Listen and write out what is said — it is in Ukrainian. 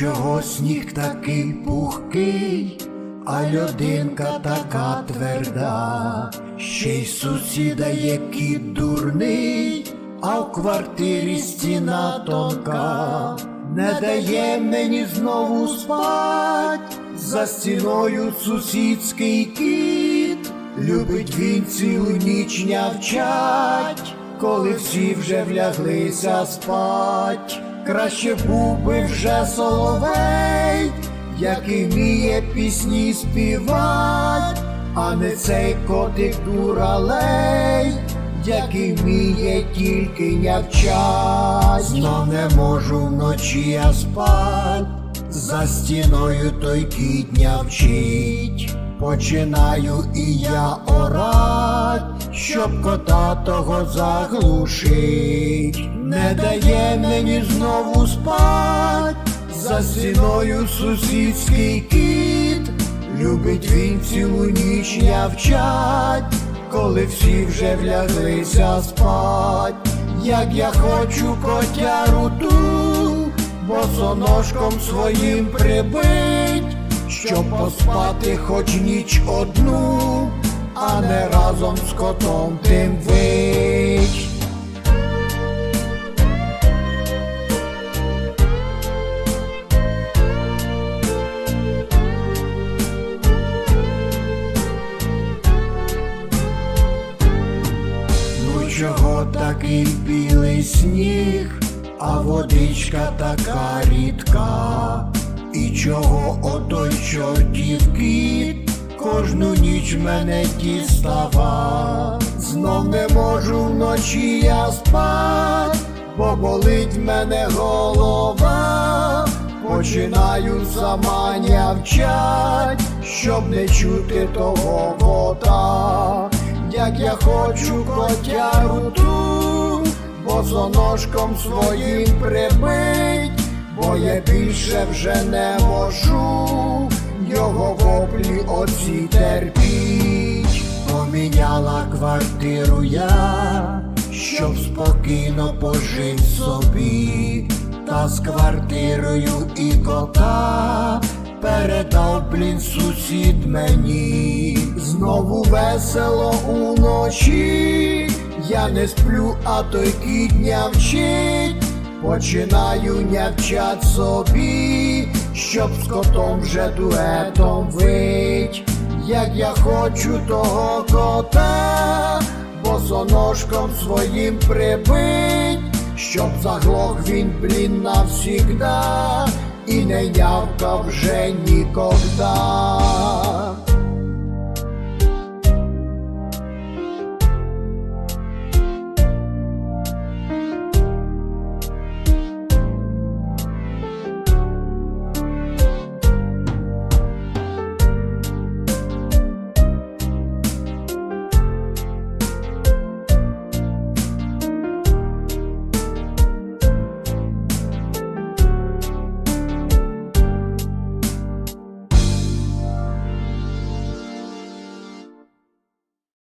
чого сніг такий пухкий, а людинка така тверда, ще й сусіда, який дурний, а в квартирі стіна тонка, не дає мені знову спать, за стіною сусідський кіт, любить він цілу ніч нявчать, коли всі вже вляглися спать, краще був би вже соловей, який вміє пісні співать, а не цей котик дуралей, який вміє тільки нявчать. Знов не можу вночі я спать, за стіною той кіт нявчить. Починаю і я орать, щоб кота того заглушить, не дає мені знову спать, за стіною сусідський кіт, любить він цілу ніч нявчать, коли всі вже вляглися спать, як я хочу котяру ту, босоножком своїм прибить щоб поспати хоч ніч одну, а не разом з котом тим вить. Ну чого такий білий сніг, а водичка така рідка, і чого отой чортів кіт кожну ніч мене дістава, знов не можу вночі я спать, бо болить мене голова, починаю сама нявчать, щоб не чути того кота, як я хочу котяру ту, босоножком своїм прибить бо я більше вже не можу його воплі оці терпіть. Поміняла квартиру я, щоб спокійно пожив собі, та з квартирою і кота передав блін сусід мені. Знову весело уночі, я не сплю, а той кіт вчить. Починаю нявчать собі, щоб з котом вже дуетом вить, як я хочу того кота, босоножком своїм прибить, щоб заглох він блін навсігда і не нявкав вже нікогда.